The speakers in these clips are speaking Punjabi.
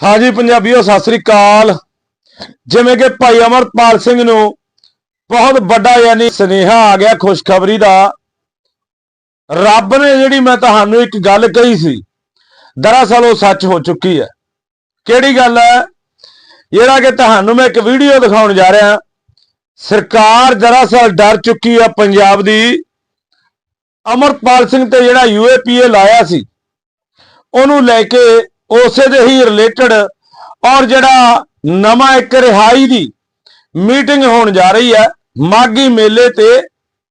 ਹਾਂਜੀ ਪੰਜਾਬੀਓ, ਸਤਿ ਸ੍ਰੀ ਅਕਾਲ। ਜਿਵੇਂ ਕਿ ਭਾਈ ਅਮਰਪਾਲ ਸਿੰਘ ਨੂੰ ਬਹੁਤ ਵੱਡਾ ਯਾਨੀ ਸਨੇਹਾ ਆ ਗਿਆ ਖੁਸ਼ਖਬਰੀ ਦਾ। ਰੱਬ ਨੇ ਜਿਹੜੀ ਮੈਂ ਤੁਹਾਨੂੰ ਇੱਕ ਗੱਲ ਕਹੀ ਸੀ, ਦਰਅਸਲ ਉਹ ਸੱਚ ਹੋ ਚੁੱਕੀ ਹੈ। ਕਿਹੜੀ ਗੱਲ ਹੈ? ਜਿਹੜਾ ਕਿ ਤੁਹਾਨੂੰ ਮੈਂ ਇੱਕ ਵੀਡੀਓ ਦਿਖਾਉਣ ਜਾ ਰਿਹਾ, ਸਰਕਾਰ ਦਰਅਸਲ ਡਰ ਚੁੱਕੀ ਹੈ ਪੰਜਾਬ ਦੀ। ਅਮਰਪਾਲ ਸਿੰਘ ਤੇ ਜਿਹੜਾ ਯੂਏਪੀਏ ਲਾਇਆ ਸੀ, ਉਹਨੂੰ ਲੈ ਕੇ ਉਸੇ ਦੇ ਹੀ ਰਿਲੇਟਡ ਔਰ ਜਿਹੜਾ ਨਵਾਂ ਇੱਕ ਰਿਹਾਈ ਦੀ ਮੀਟਿੰਗ ਹੋਣ ਜਾ ਰਹੀ ਹੈ ਮਾਗੀ ਮੇਲੇ ਤੇ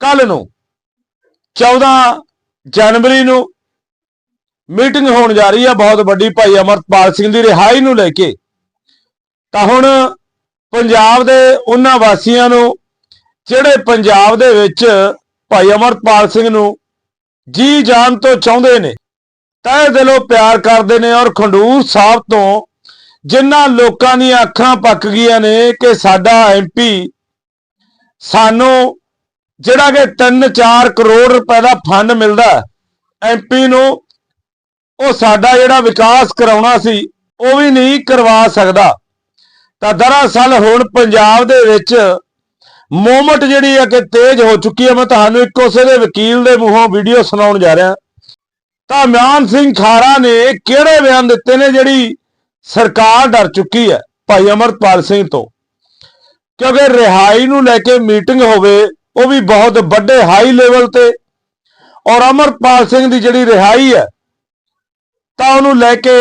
ਕੱਲ ਨੂੰ। 14 ਜਨਵਰੀ ਨੂੰ ਮੀਟਿੰਗ ਹੋਣ ਜਾ ਰਹੀ ਹੈ ਬਹੁਤ ਵੱਡੀ ਭਾਈ ਅਮਰਪਾਲ ਸਿੰਘ ਦੀ ਰਿਹਾਈ ਨੂੰ ਲੈ ਕੇ। ਤਾਂ ਹੁਣ ਪੰਜਾਬ ਦੇ ਉਹਨਾਂ ਵਾਸੀਆਂ ਨੂੰ ਜਿਹੜੇ ਪੰਜਾਬ ਦੇ ਵਿੱਚ ਭਾਈ ਅਮਰਪਾਲ ਸਿੰਘ ਨੂੰ ਜੀ ਜਾਨ ਤੋਂ ਚਾਹੁੰਦੇ ਨੇ ਤਹਿ ਦਿਲੋਂ ਪਿਆਰ ਕਰਦੇ ਨੇ ਔਰ ਖੰਡੂਰ ਸਾਹਿਬ ਤੋਂ ਜਿਨ੍ਹਾਂ ਲੋਕਾਂ ਦੀਆਂ ਅੱਖਾਂ ਪੱਕ ਗਈਆਂ ਨੇ ਕਿ ਸਾਡਾ ਐਮਪੀ ਸਾਨੂੰ ਜਿਹੜਾ ਕਿ 3-4 ਕਰੋੜ ਰੁਪਏ ਦਾ ਫੰਡ ਮਿਲਦਾ ਐਮਪੀ ਨੂੰ, ਉਹ ਸਾਡਾ ਜਿਹੜਾ ਵਿਕਾਸ ਕਰਾਉਣਾ ਸੀ, ਉਹ ਵੀ ਨਹੀਂ ਕਰਵਾ ਸਕਦਾ। ਤਾਂ ਦਰਅਸਲ ਹੁਣ ਪੰਜਾਬ ਦੇ ਵਿੱਚ ਮੂਵਮੈਂਟ ਜਿਹੜੀ ਹੈ ਕਿ ਤੇਜ਼ ਹੋ ਚੁੱਕੀ ਹੈ ਮੈਂ ਤੁਹਾਨੂੰ ਇੱਕ ਉਸੇ ਦੇ ਵਕੀਲ ਦੇ ਮੂੰਹੋਂ ਵੀਡੀਓ ਸੁਣਾਉਣ ਜਾ ਰਿਹਾ। ਤਾਂ ਮਿਆਨ ਸਿੰਘ ਖਾਰਾ ਨੇ ਕਿਹੜੇ ਬਿਆਨ ਦਿੱਤੇ ਨੇ ਜਿਹੜੀ ਸਰਕਾਰ ਡਰ ਚੁੱਕੀ ਹੈ ਭਾਈ ਅਮਰਪਾਲ ਸਿੰਘ ਤੋਂ? ਕਿਉਂਕਿ ਰਿਹਾਈ ਨੂੰ ਲੈ ਕੇ ਮੀਟਿੰਗ ਹੋਵੇ, ਉਹ ਵੀ ਬਹੁਤ ਵੱਡੇ ਹਾਈ ਲੈਵਲ ਤੇ। ਔਰ ਅਮਰਪਾਲ ਸਿੰਘ ਦੀ ਜਿਹੜੀ ਰਿਹਾਈ ਹੈ, ਤਾਂ ਉਹਨੂੰ ਲੈ ਕੇ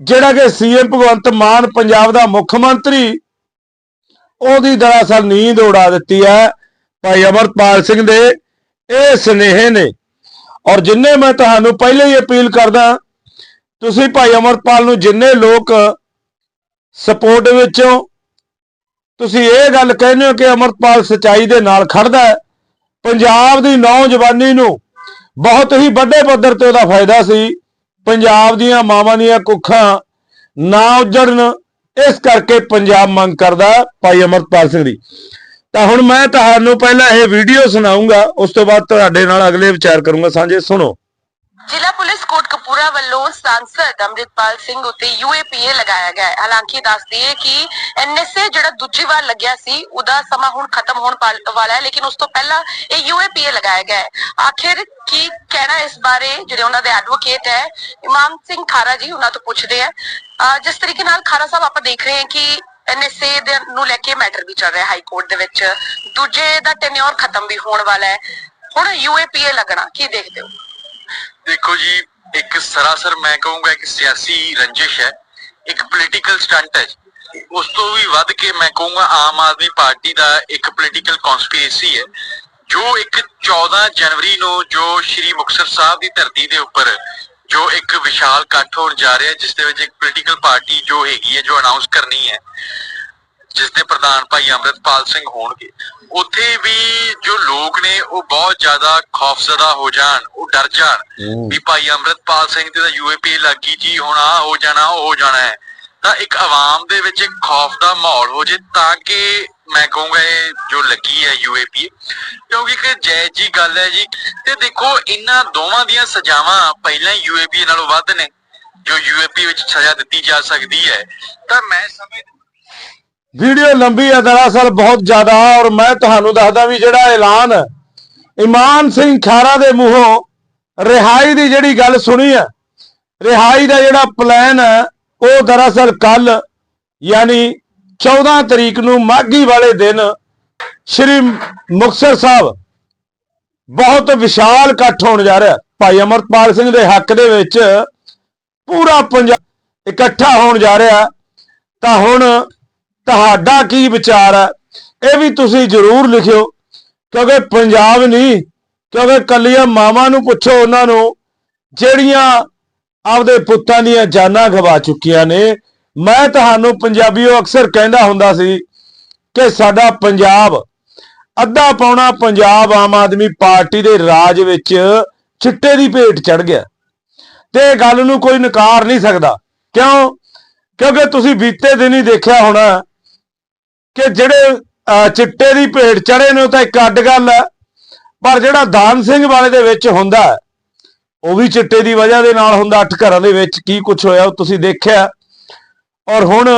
ਜਿਹੜਾ ਕਿ ਸੀਐਮ ਭਗਵੰਤ ਮਾਨ ਪੰਜਾਬ ਦਾ ਮੁੱਖ ਮੰਤਰੀ, ਉਹਦੀ ਦਰਅਸਲ ਨੀਂਦ ਉਡਾ ਦਿੱਤੀ ਹੈ ਭਾਈ ਅਮਰਪਾਲ ਸਿੰਘ ਦੇ। ਇਹ ਸਨੇਹੇ ਨੇ ਔਰ ਜਿੰਨੇ ਮੈਂ ਤੁਹਾਨੂੰ ਪਹਿਲੇ ਹੀ ਅਪੀਲ ਕਰਦਾ, ਤੁਸੀਂ ਭਾਈ ਅਮਰਪਾਲ ਨੂੰ ਜਿੰਨੇ ਲੋਕ ਸਪੋਰਟ ਵਿੱਚੋਂ ਤੁਸੀਂ ਇਹ ਗੱਲ ਕਹਿੰਦੇ ਹੋ ਕਿ ਅਮਰਪਾਲ ਸਚਾਈ ਦੇ ਨਾਲ ਖੜਦਾ ਹੈ, ਪੰਜਾਬ ਦੀ ਨੌਜਵਾਨੀ ਨੂੰ ਬਹੁਤ ਹੀ ਵੱਡੇ ਪੱਧਰ ਤੇ ਉਹਦਾ ਫਾਇਦਾ ਸੀ। ਪੰਜਾਬ ਦੀਆਂ ਮਾਵਾਂ ਦੀਆਂ ਕੁੱਖਾਂ ਨਾ ਉਜੜਨ, ਇਸ ਕਰਕੇ ਪੰਜਾਬ ਮੰਗ ਕਰਦਾ ਹੈ ਭਾਈ ਅਮਰਪਾਲ ਸਿੰਘ ਦੀ। ਤਾਂ ਹੁਣ ਮੈਂ ਤੁਹਾਨੂੰ ਪਹਿਲਾਂ ਇਹ ਵੀਡੀਓ ਸੁਣਾਉਂਗਾ ਉਸ ਤੋਂ ਬਾਅਦ ਤੁਹਾਡੇ ਨਾਲ ਅਗਲੇ ਵਿਚਾਰ ਕਰੂੰਗਾ, ਸਾਂਝੇ, ਸੁਣੋ। ਜ਼ਿਲ੍ਹਾ ਪੁਲਿਸ ਕੋਟਕਪੂਰਾ ਵੱਲੋਂ ਸਾਂਸਦ ਅੰਮ੍ਰਿਤਪਾਲ ਸਿੰਘ ਉੱਤੇ ਯੂਏਪੀਏ ਲਗਾਇਆ ਗਿਆ ਹੈ। ਹਾਲਾਂਕਿ ਦੱਸ ਦਈਏ ਕਿ ਐਨਐਸਏ ਜਿਹੜਾ ਦੂਜੀ ਵਾਰ ਲੱਗਿਆ ਸੀ, ਉਹਦਾ ਸਮਾਂ ਹੁਣ ਖਤਮ ਹੋਣ ਵਾਲਾ ਹੈ, ਲੇਕਿਨ ਉਸ ਤੋਂ ਪਹਿਲਾਂ ਇਹ ਯੂਏਪੀਏ ਲਗਾਇਆ ਗਿਆ ਹੈ। ਆਖਿਰ ਕੀ ਕਹਿਣਾ ਇਸ ਬਾਰੇ, ਜਿਹੜੇ ਉਹਨਾਂ ਦੇ ਐਡਵੋਕੇਟ ਹੈ, ਇਮਾਮ ਸਿੰਘ ਖਾਰਾ ਜੀ, ਉਹਨਾਂ ਤੋਂ ਪੁੱਛਦੇ ਆ ਜਿਸ ਤਰੀਕੇ ਨਾਲ ਖਾਰਾ ਸਾਹਿਬ, ਆਪਾਂ ਦੇਖ ਰਹੇ ਹਾਂ ਕਿ ਐਨਐਸਏ ਦੇ ਨੂੰ ਲੈ ਕੇ ਮੈਟਰ ਵੀ ਚੱਲ ਰਿਹਾ ਹਾਈ ਕੋਰਟ ਦੇ ਵਿੱਚ। ਦੂਜੇ ਦਾ ਟੈਨਿਓਰ ਖਤਮ ਵੀ ਹੋਣ ਵਾਲਾ ਹੈ। ਹੁਣ ਯੂਏਪੀਏ ਲੱਗਣਾ, ਕੀ ਦੇਖਦੇ ਹੋ? ਦੇਖੋ ਜੀ, ਇੱਕ ਸਰਾਸਰ ਮੈਂ ਕਹੂੰਗਾ ਇੱਕ ਸਿਆਸੀ ਰੰਜਿਸ਼ ਹੈ, ਇੱਕ ਪੋਲੀਟੀਕਲ ਸਟੰਟ ਹੈ ਉਸ ਤੋਂ ਵੀ ਵੱਧ ਕੇ ਮੈਂ ਕਹੂੰਗਾ ਆਮ ਆਦਮੀ ਪਾਰਟੀ ਦਾ ਇੱਕ ਪੋਲੀਟੀਕਲ ਕਨਸਪੀਰੇਸੀ ਹੈ, ਜੋ ਇੱਕ 14 ਜਨਵਰੀ ਨੂੰ ਜੋ ਸ਼੍ਰੀ ਮੁਕਤਸਰ ਸਾਹਿਬ ਦੀ ਧਰਤੀ ਦੇ ਉੱਪਰ ਜੋ ਇੱਕ ਵਿਸ਼ਾਲ ਇਕੱਠ ਹੋਣ ਜਾ ਰਿਹਾ ਜਿਸ ਦੇ ਵਿੱਚ ਇੱਕ ਪੋਲੀਟੀਕਲ ਪਾਰਟੀ ਜੋ ਹੈਗੀ ਹੈ ਜੋ ਅਨਾਉਂਸ ਕਰਨੀ ਹੈ ਜਿਸ ਦੇ ਪ੍ਰਧਾਨ ਭਾਈ ਅੰਮ੍ਰਿਤਪਾਲ ਸਿੰਘ ਹੋਣਗੇ ਉੱਥੇ ਵੀ ਜੋ ਲੋਕ ਨੇ ਉਹ ਬਹੁਤ ਜ਼ਿਆਦਾ ਖੌਫਜ਼ਦਾ ਹੋ ਜਾਣ ਉਹ ਡਰ ਜਾਣ ਵੀ ਭਾਈ ਅੰਮ੍ਰਿਤਪਾਲ ਸਿੰਘ ਤੇ ਤਾਂ ਯੂਏਪੀ ਲੱਗੀ ਜੀ ਹੁਣ ਆ ਹੋ ਜਾਣਾ ਉਹ ਹੋ ਜਾਣਾ ਹੈ। ਤਾਂ ਇੱਕ ਆਵਾਮ ਦੇ ਵਿੱਚ ਇੱਕ ਖੌਫ ਦਾ ਮਾਹੌਲ ਹੋ ਜੇ ਤਾਂ ਕਿ ਮੈਂ ਕਹੂੰਗਾ ਇਹ ਜੋ ਲੱਗੀ ਹੈ ਯੂਏਪੀ ਕਿਉਂਕਿ ਇੱਕ ਜੈ ਜੀ ਗੱਲ ਹੈ ਜੀ, ਤੇ ਦੇਖੋ ਇਹਨਾਂ ਦੋਵਾਂ ਦੀਆਂ ਸਜ਼ਾਵਾਂ ਪਹਿਲਾਂ ਯੂਏਪੀ ਨਾਲੋਂ ਵੱਧ ਨੇ, ਜੋ ਯੂਏਪੀ ਵਿੱਚ ਸਜ਼ਾ ਦਿੱਤੀ ਜਾ ਸਕਦੀ ਹੈ। ਤਾਂ ਮੈਂ ਸਮਝ ਵੀਡੀਓ ਲੰਬੀ ਹੈ, ਦਰਅਸਲ ਬਹੁਤ ਜ਼ਿਆਦਾ, ਔਰ ਮੈਂ ਤੁਹਾਨੂੰ ਦੱਸਦਾ ਵੀ ਜਿਹੜਾ ਐਲਾਨ ਇਮਾਨ ਸਿੰਘ ਖਾਰਾ ਦੇ ਮੂੰਹੋਂ ਰਿਹਾਈ ਦੀ ਜਿਹੜੀ ਗੱਲ ਸੁਣੀ ਹੈ, ਰਿਹਾਈ ਦਾ ਜਿਹੜਾ ਪਲਾਨ ਹੈ, ਉਹ ਦਰਅਸਲ ਕੱਲ ਯਾਨੀ 14 ਤਰੀਕ ਨੂੰ ਮਾਘੀ ਵਾਲੇ ਦਿਨ ਸ਼੍ਰੀ ਮੁਕਤਸਰ ਸਾਹਿਬ ਬਹੁਤ ਵਿਸ਼ਾਲ ਇਕੱਠ ਹੋਣ ਜਾ ਰਿਹਾ। ਭਾਈ ਅਮਰਪਾਲ ਸਿੰਘ ਦੇ ਹੱਕ ਦੇ ਵਿੱਚ ਪੂਰਾ ਪੰਜਾਬ ਇਕੱਠਾ ਹੋਣ ਜਾ ਰਿਹਾ। ਤਾਂ ਹੁਣ ਤੁਹਾਡਾ ਕੀ ਵਿਚਾਰ ਹੈ? ਇਹ ਵੀ ਤੁਸੀਂ ਜ਼ਰੂਰ ਲਿਖਿਓ, ਕਿਉਂਕਿ ਪੰਜਾਬ ਨਹੀਂ, ਕਿਉਂਕਿ ਕੱਲੀਆਂ ਮਾਵਾਂ ਨੂੰ ਪੁੱਛੋ, ਉਹਨਾਂ ਨੂੰ ਜਿਹੜੀਆਂ ਆਪਦੇ ਪੁੱਤਾਂ ਦੀਆਂ ਜਾਨਾਂ ਗਵਾ ਚੁੱਕੀਆਂ ਨੇ। ਮੈਂ ਤੁਹਾਨੂੰ ਪੰਜਾਬੀਓ ਅਕਸਰ ਕਹਿੰਦਾ ਹੁੰਦਾ ਸੀ ਕਿ ਸਾਡਾ ਪੰਜਾਬ ਅੱਧਾ ਪੌਣਾ ਪੰਜਾਬ ਆਮ ਆਦਮੀ ਪਾਰਟੀ ਦੇ ਰਾਜ ਵਿੱਚ ਚਿੱਟੇ ਦੀ ਭੇਟ ਚੜ ਗਿਆ। ਤੇ ਗੱਲ ਨੂੰ ਕੋਈ ਨਕਾਰ ਨਹੀਂ ਸਕਦਾ। ਕਿਉਂ? ਕਿਉਂਕਿ ਤੁਸੀਂ ਬੀਤੇ ਦਿਨ ਹੀ ਦੇਖਿਆ ਹੋਣਾ ਕਿ ਜਿਹੜੇ ਅਹ, ਚਿੱਟੇ ਦੀ ਭੇਟ ਚੜੇ ਨੇ ਉਹ ਤਾਂ ਇੱਕ ਅੱਡ ਗੱਲ ਹੈ। ਪਰ ਜਿਹੜਾ ਦਾਨ ਸਿੰਘ ਵਾਲੇ ਦੇ ਵਿੱਚ ਹੁੰਦਾ ਉਹ ਵੀ ਚਿੱਟੇ ਦੀ ਵਜ੍ਹਾ ਦੇ ਨਾਲ ਹੁੰਦਾ ਅੱਠ ਘਰਾਂ ਦੇ ਵਿੱਚ ਕੀ ਕੁਝ ਹੋਇਆ ਉਹ ਤੁਸੀਂ ਦੇਖਿਆ। ਔਰ ਹੁਣ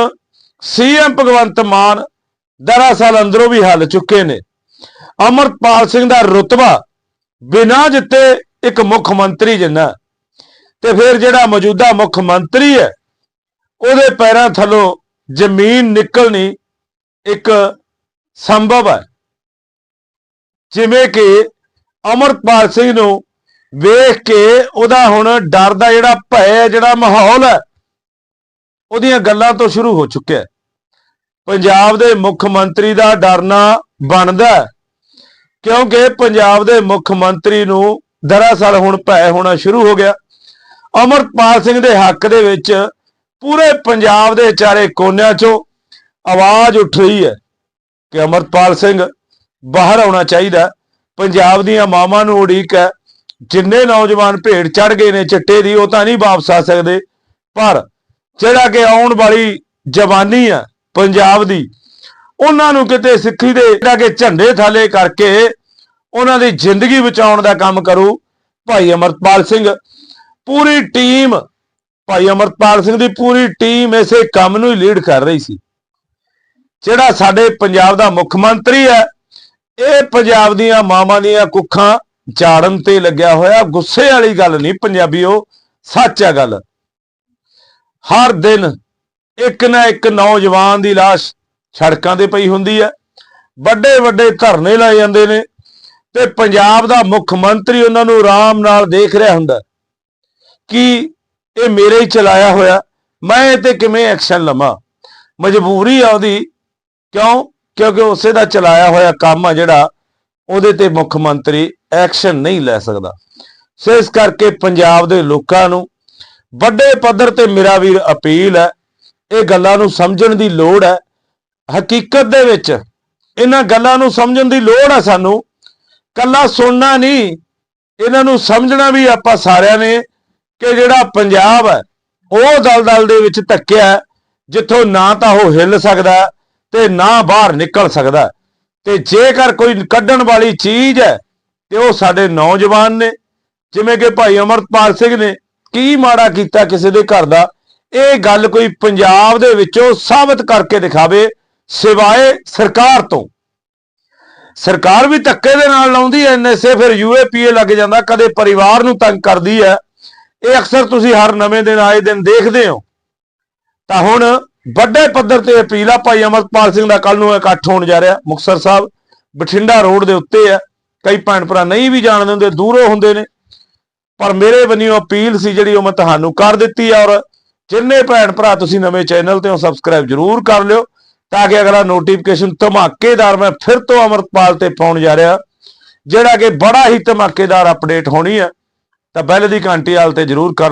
ਸੀਐਮ ਭਗਵੰਤ ਮਾਨ ਦਰਅਸਲ ਅੰਦਰੋਂ ਵੀ ਹੱਲ ਚੁੱਕੇ ਨੇ। ਅਮਰਪਾਲ ਸਿੰਘ ਦਾ ਰੁਤਬਾ ਬਿਨਾਂ ਜਿੱਤੇ ਇੱਕ ਮੁੱਖ ਮੰਤਰੀ ਜਿੰਨਾ ਤੇ ਫਿਰ ਜਿਹੜਾ ਮੌਜੂਦਾ ਮੁੱਖ ਮੰਤਰੀ ਹੈ, ਉਹਦੇ ਪੈਰਾਂ ਥੱਲੋਂ ਜ਼ਮੀਨ ਨਿਕਲਣੀ ਇੱਕ ਸੰਭਵ ਹੈ। ਜਿਵੇਂ ਕਿ ਅਮਰਪਾਲ ਸਿੰਘ ਨੂੰ ਵੇਖ ਕੇ ਉਹਦਾ ਹੁਣ ਡਰ ਦਾ ਜਿਹੜਾ ਭੈ ਹੈ, ਜਿਹੜਾ ਮਾਹੌਲ ਹੈ ਉਹਦੀਆਂ ਗੱਲਾਂ ਤੋਂ ਸ਼ੁਰੂ ਹੋ ਚੁੱਕਿਆ ਪੰਜਾਬ ਦੇ ਮੁੱਖ ਮੰਤਰੀ ਦਾ ਡਰਨਾ ਬਣਦਾ ਕਿਉਂਕਿ ਪੰਜਾਬ ਦੇ ਮੁੱਖ ਮੰਤਰੀ ਨੂੰ ਦਰਅਸਲ ਹੁਣ ਭੈ ਹੋਣਾ ਸ਼ੁਰੂ ਹੋ ਗਿਆ। ਅਮਰਪਾਲ ਸਿੰਘ ਦੇ ਹੱਕ ਦੇ ਵਿੱਚ ਪੂਰੇ ਪੰਜਾਬ ਦੇ ਚਾਰੇ ਕੋਨਿਆਂ 'ਚੋਂ ਆਵਾਜ਼ ਉੱਠ ਰਹੀ ਹੈ ਕਿ ਅਮਰਪਾਲ ਸਿੰਘ ਬਾਹਰ ਆਉਣਾ ਚਾਹੀਦਾ ਪੰਜਾਬ ਦੀਆਂ ਮਾਵਾਂ ਨੂੰ ਉਡੀਕ ਹੈ, ਜਿੰਨੇ ਨੌਜਵਾਨ ਭੇਡ ਚੜ ਗਏ ਨੇ ਚਿੱਟੇ ਦੀ, ਉਹ ਤਾਂ ਨਹੀਂ ਵਾਪਸ ਆ ਸਕਦੇ। ਪਰ ਜਿਹੜਾ ਕਿ ਆਉਣ ਵਾਲੀ ਜਵਾਨੀ ਆ ਪੰਜਾਬ ਦੀ, ਉਹਨਾਂ ਨੂੰ ਕਿਤੇ ਸਿੱਖੀ ਦੇ ਜਿਹੜਾ ਕਿ ਝੰਡੇ ਥਾਲੇ ਕਰਕੇ ਉਹਨਾਂ ਦੀ ਜ਼ਿੰਦਗੀ ਬਚਾਉਣ ਦਾ ਕੰਮ ਕਰੂ ਭਾਈ ਅਮਰਪਾਲ ਸਿੰਘ। ਪੂਰੀ ਟੀਮ, ਭਾਈ ਅਮਰਪਾਲ ਸਿੰਘ ਦੀ ਪੂਰੀ ਟੀਮ ਇਸੇ ਕੰਮ ਨੂੰ ਹੀ ਲੀਡ ਕਰ ਰਹੀ ਸੀ। ਜਿਹੜਾ ਸਾਡੇ ਪੰਜਾਬ ਦਾ ਮੁੱਖ ਮੰਤਰੀ ਹੈ, ਇਹ ਪੰਜਾਬ ਦੀਆਂ ਮਾਵਾਂ ਦੀਆਂ ਕੁੱਖਾਂ ਝਾੜਨ ਤੇ ਲੱਗਿਆ ਹੋਇਆ, ਗੁੱਸੇ ਵਾਲੀ ਗੱਲ ਨਹੀਂ ਪੰਜਾਬੀਓ, ਸੱਚ ਹੈ ਗੱਲ। ਹਰ ਦਿਨ ਇੱਕ ਨਾ ਇੱਕ ਨੌਜਵਾਨ ਦੀ ਲਾਸ਼ ਸੜਕਾਂ ਤੇ ਪਈ ਹੁੰਦੀ ਹੈ। ਵੱਡੇ ਵੱਡੇ ਧਰਨੇ ਲਾਏ ਜਾਂਦੇ ਨੇ ਤੇ ਪੰਜਾਬ ਦਾ ਮੁੱਖ ਮੰਤਰੀ ਉਹਨਾਂ ਨੂੰ ਆਰਾਮ ਨਾਲ ਦੇਖ ਰਿਹਾ ਹੁੰਦਾ ਕਿ ਇਹ ਮੇਰੇ ਹੀ ਚਲਾਇਆ ਹੋਇਆ, ਮੈਂ ਇਹ ਤੇ ਕਿਵੇਂ ਐਕਸ਼ਨ ਲਵਾਂ? ਮਜਬੂਰੀ ਆ ਉਹਦੀ। ਕਿਉਂ? ਕਿਉਂਕਿ ਉਸੇ ਦਾ ਚਲਾਇਆ ਹੋਇਆ ਕੰਮ ਆ ਜਿਹੜਾ ਉਹਦੇ ਤੇ ਮੁੱਖ ਮੰਤਰੀ ਐਕਸ਼ਨ ਨਹੀਂ ਲੈ ਸਕਦਾ। ਸੋ ਇਸ ਕਰਕੇ ਪੰਜਾਬ ਦੇ ਲੋਕਾਂ ਨੂੰ ਵੱਡੇ ਪੱਧਰ ਤੇ ਮੇਰਾ ਵੀਰ ਅਪੀਲ ਹੈ, ਇਹ ਗੱਲਾਂ ਨੂੰ ਸਮਝਣ ਦੀ ਲੋੜ ਹੈ। ਹਕੀਕਤ ਦੇ ਵਿੱਚ ਇਹਨਾਂ ਗੱਲਾਂ ਨੂੰ ਸਮਝਣ ਦੀ ਲੋੜ ਹੈ ਸਾਨੂੰ। ਕੱਲਾ ਸੁਣਨਾ ਨਹੀਂ, ਇਹਨਾਂ ਨੂੰ ਸਮਝਣਾ ਵੀ ਆਪਾਂ ਸਾਰਿਆਂ ਨੇ ਕਿ ਜਿਹੜਾ ਪੰਜਾਬ ਹੈ, ਉਹ ਦਲਦਲ ਦੇ ਵਿੱਚ ਧੱਕਿਆ ਜਿੱਥੋਂ ਨਾ ਤਾਂ ਉਹ ਹਿੱਲ ਸਕਦਾ ਤੇ ਨਾ ਬਾਹਰ ਨਿਕਲ ਸਕਦਾ ਤੇ ਜੇਕਰ ਕੋਈ ਕੱਢਣ ਵਾਲੀ ਚੀਜ਼ ਹੈ, ਤੇ ਉਹ ਸਾਡੇ ਨੌਜਵਾਨ ਨੇ, ਜਿਵੇਂ ਕਿ ਭਾਈ ਅਮਰਪਾਲ ਸਿੰਘ ਨੇ ਕੀ ਮਾੜਾ ਕੀਤਾ ਕਿਸੇ ਦੇ ਘਰ ਦਾ? ਇਹ ਗੱਲ ਕੋਈ ਪੰਜਾਬ ਦੇ ਵਿੱਚੋਂ ਸਾਬਤ ਕਰਕੇ ਦਿਖਾਵੇ ਸਿਵਾਏ ਸਰਕਾਰ ਤੋਂ। ਸਰਕਾਰ ਵੀ ਧੱਕੇ ਦੇ ਨਾਲ ਲਾਉਂਦੀ ਐ ਐਨਐਸਏ ਫਿਰ ਯੂਏਪੀਏ ਲੱਗ ਜਾਂਦਾ, ਕਦੇ ਪਰਿਵਾਰ ਨੂੰ ਤੰਗ ਕਰਦੀ ਹੈ ਇਹ ਅਕਸਰ ਤੁਸੀਂ ਹਰ ਨਵੇਂ ਦਿਨ ਆਏ ਦਿਨ ਦੇਖਦੇ ਹੋ। ਤਾਂ ਹੁਣ ਵੱਡੇ ਪੱਧਰ ਤੇ ਅਪੀਲ ਆ, ਭਾਈ ਅਮਰਪਾਲ ਸਿੰਘ ਦਾ ਕੱਲ ਨੂੰ ਇਕੱਠ ਹੋਣ ਜਾ ਰਿਹਾ, ਮੁਕਤਸਰ ਸਾਹਿਬ, ਬਠਿੰਡਾ ਰੋਡ ਦੇ ਉੱਤੇ ਆ ਕਈ ਭੈਣ ਭਰਾ ਨਹੀਂ ਵੀ ਜਾਣਦੇ ਹੁੰਦੇ, ਦੂਰੋਂ ਹੁੰਦੇ ਨੇ। ਪਰ ਮੇਰੇ ਵੱਲੋਂ ਅਪੀਲ ਸੀ ਜਿਹੜੀ ਉਹ ਮੈਂ ਤੁਹਾਨੂੰ ਕਰ ਦਿੱਤੀ ਆ, ਔਰ ਜਿੰਨੇ ਭੈਣ ਭਰਾ ਤੁਸੀਂ ਨਵੇਂ ਚੈਨਲ ਤੇ ਹੋ ਸਬਸਕ੍ਰਾਈਬ ਜਰੂਰ ਕਰ ਲਿਓ, ਤਾਂ ਕਿ ਅਗਲਾ ਨੋਟੀਫਿਕੇਸ਼ਨ ਧਮਾਕੇਦਾਰ ਮੈਂ ਫਿਰ ਤੋਂ ਅਮਰਪਾਲ ਤੇ ਪਾਉਣ ਜਾ ਰਿਹਾ, ਜਿਹੜਾ ਕਿ ਬੜਾ ਹੀ ਧਮਾਕੇਦਾਰ ਅਪਡੇਟ ਹੋਣੀ ਹੈ ਤਾਂ ਬੈਲ ਦੀ ਘੰਟੀ ਹਾਲ ਤੇ ਜਰੂਰ ਕਰਨ।